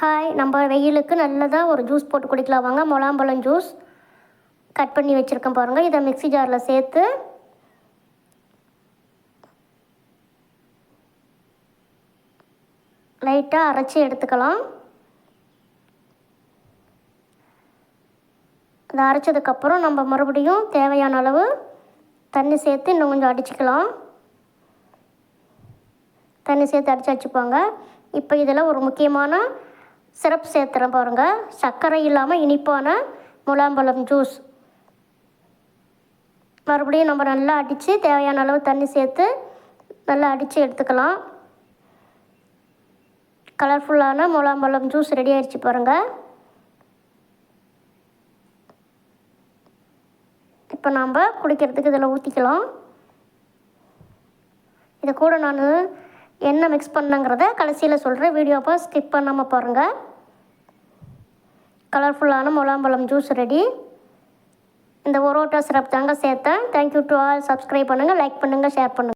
Hi நம்ம வெயிலுக்கு நல்லதாக ஒரு ஜூஸ் போட்டு குடிக்கலாம். வாங்க முலாம்பழம் ஜூஸ் கட் பண்ணி வச்சுருக்கேன் பாருங்கள் இதை மிக்ஸி ஜாரில் சேர்த்து லைட்டாக அரைச்சி எடுத்துக்கலாம். அதை அரைச்சதுக்கப்புறம் நம்ம மறுபடியும் தேவையான அளவு தண்ணி சேர்த்து இன்னும் கொஞ்சம் அடிச்சுக்கலாம். தண்ணி சேர்த்து அடித்து வச்சுப்பாங்க இப்போ இதில் ஒரு முக்கியமான சிரப் சேர்த்துறேன் பாருங்கள் சர்க்கரை இல்லாமல் இனிப்பான முலாம்பழம் ஜூஸ் மறுபடியும் நம்ம நல்லா அடித்து தேவையான அளவு தண்ணி சேர்த்து நல்லா அடித்து எடுத்துக்கலாம். கலர்ஃபுல்லான முலாம்பழம் ஜூஸ் ரெடி ஆயிடுச்சு பாருங்கள் இப்போ நாம் குடிக்கிறதுக்கு இதில் ஊற்றிக்கலாம் இது கூட நான் என்ன மிக்ஸ் பண்ணங்கிறத கடைசியில் சொல்கிறேன் வீடியோப்போ ஸ்கிப் பண்ணாமல் பாருங்கள் கலர்ஃபுல்லான முலாம்பழம் ஜூஸ் ரெடி. இந்த ஒரோட்டா சிரப் தாங்க சேர்த்தேன். Thank you to all subscribe பண்ணுங்கள் லைக் பண்ணுங்கள் ஷேர் பண்ணுங்கள்